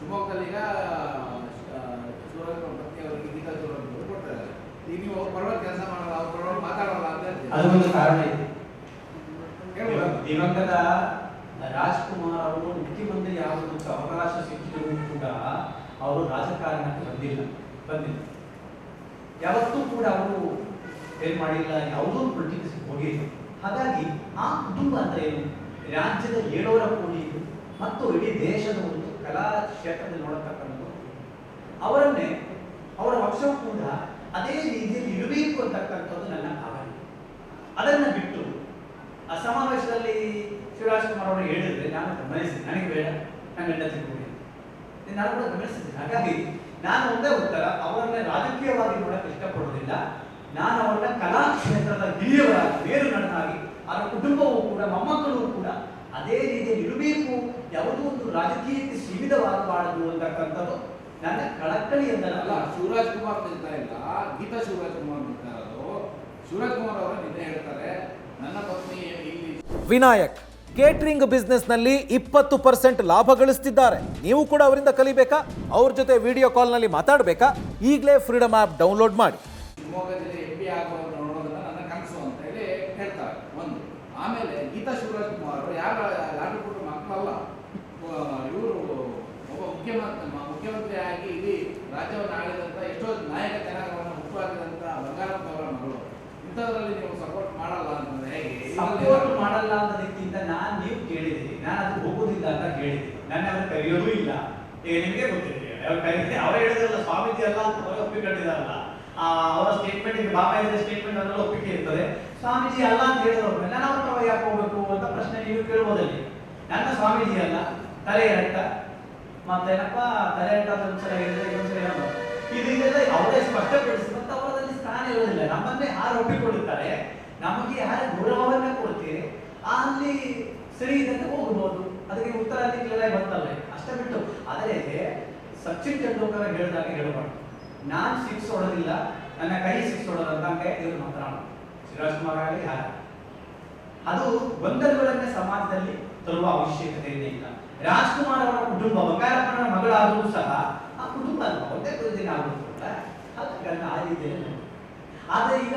ಶಿವಮೊಗ್ಗದಲ್ಲಿ ಈಗ ಹೇಳ್ತೀವಿ ಅದಕ್ಕೊಂದು ಕಾರಣ ಇದೆ. ದಿವಂಗತ ರಾಜ್ಕುಮಾರ್ ಅವರು ಮುಖ್ಯಮಂತ್ರಿ ಆಗೋದಕ್ಕೆ ಅವಕಾಶ ಸಿಕ್ಕಿದ್ರು ಕೂಡ ಅವರು ರಾಜಕಾರಣಕ್ಕೆ ಬಂದಿಲ್ಲ ಬಂದಿಲ್ಲ. ಯಾವತ್ತೂ ಕೂಡ ಅವರು ಏನ್ ಮಾಡಿಲ್ಲ ಯಾವುದೋ ಪೊಲಿಟಿಕ್ಸ್ ಹೋಗಿಲ್ಲ ಹಾಗಾಗಿ ಆ ಕುಟುಂಬ ಅಂದ್ರೆ ಏನು? ರಾಜ್ಯದ ಏಳೂರ ಕೋಟಿ ಮತ್ತು ಇಡೀ ದೇಶದ ಒಂದು ಕಲಾ ಕ್ಷೇತ್ರದಲ್ಲಿ ನೋಡತಕ್ಕಂಥದ್ದು. ಅವರನ್ನೇ, ಅವರ ವಂಶವು ಕೂಡ ಅದೇ ರೀತಿಯಲ್ಲಿ ಇರಬೇಕು ಅಂತಕ್ಕಂಥದ್ದು ನನ್ನ ಭಾವನೆ. ಅದನ್ನ ಬಿಟ್ಟು ಆ ಸಮಾವೇಶದಲ್ಲಿ ಶಿವರಾಜ್ ಕುಮಾರ್ ಅವರು ಹೇಳಿದ್ರೆ ನಾನು ಗಮನಿಸಿದೆ. ನನಗೆ ಬೇಡ, ನನ್ನ ಗಂಡ ನಾನು ಕೂಡ ಗಮನಿಸಿದ್ದೆ ಹಾಗಾಗಿ ನಾನು ಒಂದೇ ಉತ್ತರ, ಅವರನ್ನ ರಾಜಕೀಯವಾಗಿ ನೋಡಕ್ಕೆ ಇಷ್ಟಪಡೋದಿಲ್ಲ ನಾನು ಅವರನ್ನ ಕಲಾ ಕ್ಷೇತ್ರದ ಹಿರಿಯವರಾಗಿ ಬೇರು ನನ್ನಾಗಿ ಅವರ ಕುಟುಂಬವೂ ಕೂಡ, ಮೊಮ್ಮಕ್ಕಳು ಕೂಡ ಅದೇ ಯಾವುದೋ ಒಂದು ರಾಜಕೀಯಕ್ಕೆ ಸೀಮಿತವಾಗಬಾರದು ಅಂತಕ್ಕಂಥದ್ದು ನನ್ನ ಕಳಕಳಿ ಎಂದರಲ್ಲ ಎಂದಲ್ಲ ಶಿವರಾಜ್ ಕುಮಾರ್ ಹೇಳ್ತಾ ಇಲ್ಲ ಗೀತಾ ಶಿವರಾಜ್ ಕುಮಾರ್ ಇರೋದು ಶಿವರಾಜ್ ಕುಮಾರ್ ಅವರ ನಿನ್ನೆ ಹೇಳ್ತಾರೆ ನನ್ನ ಪತ್ನಿ ಇಲ್ಲಿ ವಿನಾಯಕ್ ಕೇಟ್ರಿಂಗ್ ಬಿಸ್ನೆಸ್ನಲ್ಲಿ ಇಪ್ಪತ್ತು ಪರ್ಸೆಂಟ್ ಲಾಭ ಗಳಿಸ್ತಿದ್ದಾರೆ. ನೀವು ಕೂಡ ಅವರಿಂದ ಕಲಿಬೇಕಾ? ಅವ್ರ ಜೊತೆ ವಿಡಿಯೋ ಕಾಲ್ನಲ್ಲಿ ಮಾತಾಡಬೇಕಾ? ಈಗಲೇ ಫ್ರೀಡಮ್ ಆ್ಯಪ್ ಡೌನ್ಲೋಡ್ ಮಾಡಿ. ಶಿವಮೊಗ್ಗದಲ್ಲಿ ಎಂ ಪಿ ಆಗುವಂತ ನೋಡೋದನ್ನ ನನ್ನ ಕನಸು ಅಂತ ಹೇಳಿ ಹೇಳ್ತಾರೆ ಒಂದು ಆಮೇಲೆ ಗೀತಾ ಶಿವರಾಜ್ ಕುಮಾರ್ ಅವರು ಯಾರ ಲಾಟರಿ ಕೊಟ್ಟು ಮಕ್ಕಳಲ್ಲ ಇವರು ಒಬ್ಬ ಮುಖ್ಯಮಂತ್ರಿ ಮ- ಮುಖ್ಯಮಂತ್ರಿಯಾಗಿ ಇಡೀ ಆಳಿದಂತ ಎಷ್ಟೋ ನಾಯಕ ಜನಾಂಗವನ್ನು ಹುಟ್ಟುಹಾಕಿದಂಥ ಬಂಗಾರಪ್ಪ ಅವರ ಮಗಳು ಇಂಥದ್ರಲ್ಲಿ ನೀವು ಸಪೋರ್ಟ್ ಮಾಡಲ್ಲ ಅಂತಂದ್ರೆ ಹೇಗೆ? ಸಪೋರ್ಟ್ ಮಾಡಲ್ಲ ಅನ್ನೋದಕ್ಕಿಂತ ನಾನು ನೀವು ಕೇಳಿದ್ದೀನಿ ನಾನು ಅದು ಹೋಗೋದಿಲ್ಲ ಅಂತ ಕೇಳಿದ್ದೀನಿ. ನನ್ನ ಅವ್ರು ಕರೆಯೋದು ಇಲ್ಲ. ಈಗ ನಿಮಗೆ ಗೊತ್ತಿದೆ. ಅವ್ರು ಕರೀತಿ ಅವ್ರು ಹೇಳಿದ್ರಲ್ಲ ಸ್ವಾಮೀಜಿ ಅಲ್ಲ ಅಂತ ಅವರೇ ಒಪ್ಪಿಕೊಂಡಿದಾರಲ್ಲ ಆ ಅವರ ಸ್ಟೇಟ್ಮೆಂಟ್ ಬಾಬಾ ಇದ್ದ ಸ್ಟೇಟ್ಮೆಂಟ್ ಅದರಲ್ಲಿ ಒಪ್ಪಿಗೆ ಇರ್ತದೆ. ಸ್ವಾಮೀಜಿ ಅಲ್ಲ ಅಂತ ಹೇಳಿದ್ರು ನಾನು ಅವ್ರ ಯಾಕೆ ಹೋಗ್ಬೇಕು ಅಂತ ಪ್ರಶ್ನೆ ನೀವು ಕೇಳ್ಬೋದಲ್ಲಿ. ನನ್ನ ಸ್ವಾಮೀಜಿ ಅಲ್ಲ. ತಲೆ ರಕ್ತ ಮತ್ತೇನಪ್ಪ ರಕ್ತ ಅಂತ ಒಂದ್ಸಲ ಹೇಳಿದ್ರೆ ಇನ್ನೊಂದ್ಸಲ ಹೇಳೋದು ಇದು ಅವರಲ್ಲಿ ಸ್ಥಾನ ಇರೋದಿಲ್ಲ. ನಮ್ಮನ್ನೇ ಯಾರು ಒಪ್ಪಿಕೊಳ್ಳುತ್ತಾರೆ? ನಮಗೆ ಯಾರು ಗೌರವವನ್ನ ಕೊಡ್ತೀರಿ? ಅಲ್ಲಿ ಸರಿ ಇದಂತೆ ಹೋಗಬಹುದು ಅದಕ್ಕೆ ಉತ್ತರ ಅಲ್ಲಿ ಅಷ್ಟೇ ಬಿಟ್ಟು. ಆದರೆ ಸಚಿನ್ ತೆಂಡೂಲ್ಕರ್ ಹೇಳಿದಾಗ ಹೇಳಬಾರ್ದು ನಾನ್ ಸಿಕ್ಸ್ ಹೊಡೋದಿಲ್ಲ, ನನ್ನ ಕೈ ಸಿಕ್ಸ್ ಹೊಡೋದಂತೆ ಇವ್ರು ಮಾತ್ರ ಶಿವರಾಜ್ ಕುಮಾರ್ ಆಗಲಿ, ಯಾರ. ಅದು ಗೊಂದಲಗಳನ್ನೇ ಸಮಾಜದಲ್ಲಿ ತರುವ ಅವಶ್ಯಕತೆ ಇಲ್ಲ. ರಾಜ್ಕುಮಾರ್ ಅವರ ಕುಟುಂಬ ಬಂಗಾರಪ್ಪನ ಮಗಳಾದರೂ ಸಹ ಆ ಕುಟುಂಬ ಒಂದೇ ದಿನ ಆಗುತ್ತಲ್ಲ ಹಾಗಾಗಿ ಆ ರೀತಿಯಲ್ಲಿ ನೋಡಿ. ಆದ್ರೆ ಈಗ